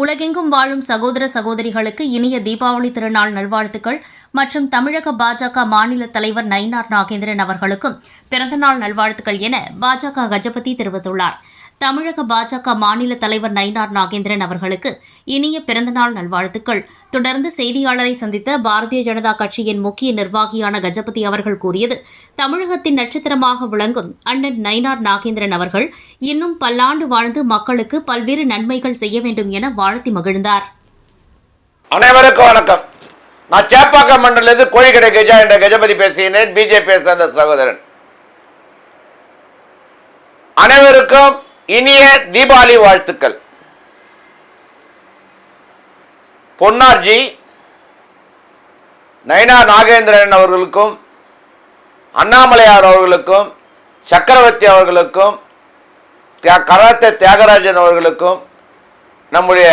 உலகெங்கும் வாழும் சகோதர சகோதரிகளுக்கு இனிய தீபாவளி திருநாள் நல்வாழ்த்துக்கள். மற்றும் தமிழக பாஜக மாநில தலைவர் நயினார் நாகேந்திரன் அவர்களுக்கும் பிறந்தநாள் நல்வாழ்த்துக்கள் என பாஜக கஜபதி தெரிவித்துள்ளார். தமிழக பாஜக மாநில தலைவர் நயினார் நாகேந்திரன் அவர்களுக்கு இனிய பிறந்தநாள் நல்வாழ்த்துக்கள். தொடர்ந்து செய்தியாளரை சந்தித்த பாரதிய ஜனதா கட்சியின் முக்கிய நிர்வாகியான கஜபதி அவர்கள் கூறியது தமிழகத்தின் நட்சத்திரமாக விளங்கும் அண்ணன் நயினார் நாகேந்திரன் அவர்கள் இன்னும் பல்லாண்டு வாழ்ந்து மக்களுக்கு பல்வேறு நன்மைகள் செய்ய வேண்டும் என வாழ்த்தி மகிழ்ந்தார். அனைவருக்கும் வணக்கம். நான் சேப்பாக்கம் மண்டலத்தில் கோழிக்கடை கஜா என்ற கஜபதி பேசுகிறேன் பிஜேபி சேர்ந்த சகோதரன். அனைவருக்கும் இனிய தீபாவளி வாழ்த்துக்கள். பொன்னார்ஜி நயனா நாகேந்திரன் அவர்களுக்கும் அண்ணாமலையார் அவர்களுக்கும் சக்கரவர்த்தி அவர்களுக்கும் தியா- கராத்தே தியாகராஜன் அவர்களுக்கும் நம்முடைய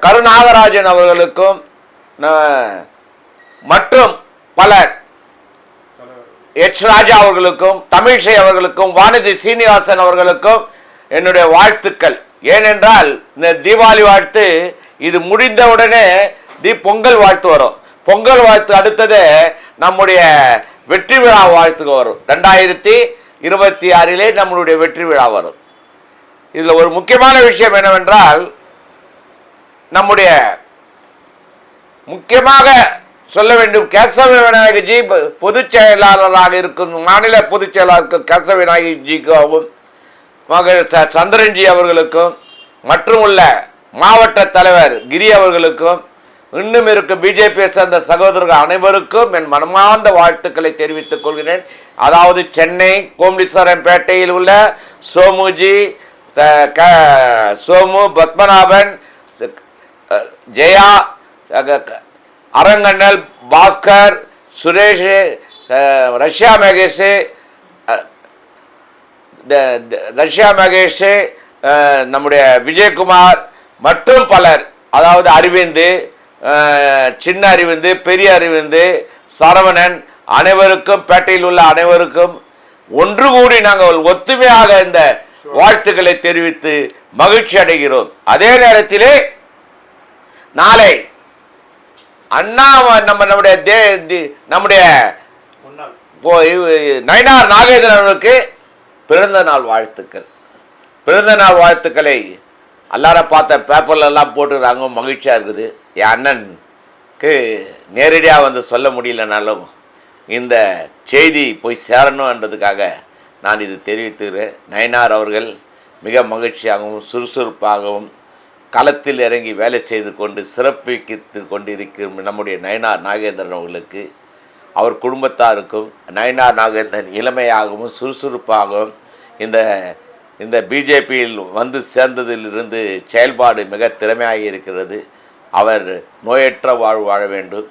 கருநாகராஜன் அவர்களுக்கும் மற்றும் பலர் எச் ராஜா அவர்களுக்கும் தமிழிசை அவர்களுக்கும் வானதி சீனிவாசன் அவர்களுக்கும் என்னுடைய வாழ்த்துக்கள். ஏனென்றால் இந்த தீபாவளி வாழ்த்து இது முடிந்தவுடனே தி பொங்கல் வாழ்த்து வரும். பொங்கல் வாழ்த்து அடுத்தது நம்முடைய வெற்றி விழா வாழ்த்துக்கு வரும். ரெண்டாயிரத்தி இருபத்தி ஆறிலே நம்மளுடைய வெற்றி விழா வரும். இதில் ஒரு முக்கியமான விஷயம் என்னவென்றால் நம்முடைய முக்கியமாக சொல்ல வேண்டும். கேசவ விநாயகர்ஜி பொதுச் செயலாளராக இருக்கும் மாநில பொதுச் செயலாளருக்கு கேசவ விநாயகஜிக்காகவும் மகள் ச- சந்திரன்ஜி அவர்களுக்கும் மற்றும் உள்ள மாவட்ட தலைவர் கிரி அவர்களுக்கும் இன்னும் இருக்கும் பிஜேபியை சேர்ந்த சகோதரர்கள் அனைவருக்கும் என் மனமார்ந்த வாழ்த்துக்களை தெரிவித்துக் கொள்கிறேன். அதாவது சென்னை கோம்பீஸ்வரம்பேட்டையில் உள்ள சோமுஜி த- க- சோமு பத்மநாபன் ஜெயா க- அரங்கண்ணல் பாஸ்கர் சுரேஷ் ரஷ்யா மகேஷ் த- ரஷ்யா மகேஷ் நம்முடைய விஜயகுமார் மற்றும் பலர் அதாவது அரவிந்து சின்ன அரவிந்து பெரிய அரவிந்து சரவணன் அனைவருக்கும் பேட்டையில் உள்ள அனைவருக்கும் ஒன்று கூடி நாங்கள் ஒத்துமையாக இந்த வாழ்த்துக்களை தெரிவித்து மகிழ்ச்சி அடைகிறோம். அதே நேரத்திலே நாளை அண்ணா நம்ம நம்முடைய தே தி- நம்முடைய நயனார் இவ- நாகேந்திரன் அவர்களுக்கு பிறந்த நாள் வாழ்த்துக்கள். பிறந்த நாள் வாழ்த்துக்களை எல்லார பார்த்த பேப்பர்லெல்லாம் போட்டுக்கிறாங்க மகிழ்ச்சியாக இருக்குது. என் அண்ணனுக்கு நேரடியாக வந்து சொல்ல முடியலனாலும் இந்த செய்தி போய் சேரணுன்றதுக்காக நான் இது தெரிவித்துக்கிறேன். நயனார் அவர்கள் மிக மகிழ்ச்சியாகவும் சுறுசுறுப்பாகவும் களத்தில் இறங்கி வேலை செய்து கொண்டு சிறப்பித்து கொண்டிருக்கும் நம்முடைய நயனார் நாகேந்திரன் அவர்களுக்கு அவர் குடும்பத்தாருக்கும் நயனார் நாகேந்திரன் இளமையாகவும் சுறுசுறுப்பாகவும் இந்த இந்த பிஜேபியில் வந்து சேர்ந்ததிலிருந்து செயல்பாடு மிக திறமையாக இருக்கிறது. அவர் நோயற்ற வாழ்வு வாழ வேண்டும்.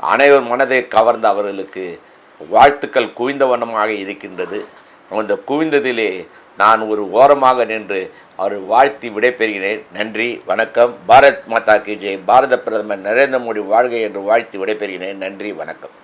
அனைவர் மனதை கவர்ந்த அவர்களுக்கு வாழ்த்துக்கள் குவிந்த வண்ணமாக இருக்கின்றது. அந்த குவிந்ததிலே நான் ஒரு ஓரமாக நின்று அவர் வாழ்த்தி விடைபெறுகிறேன். நன்றி வணக்கம். பாரத் மாதா கி ஜெய். பாரத பிரதமர் நரேந்திர மோடி வாழ்க என்று வாழ்த்தி விடைபெறுகிறேன். நன்றி வணக்கம்.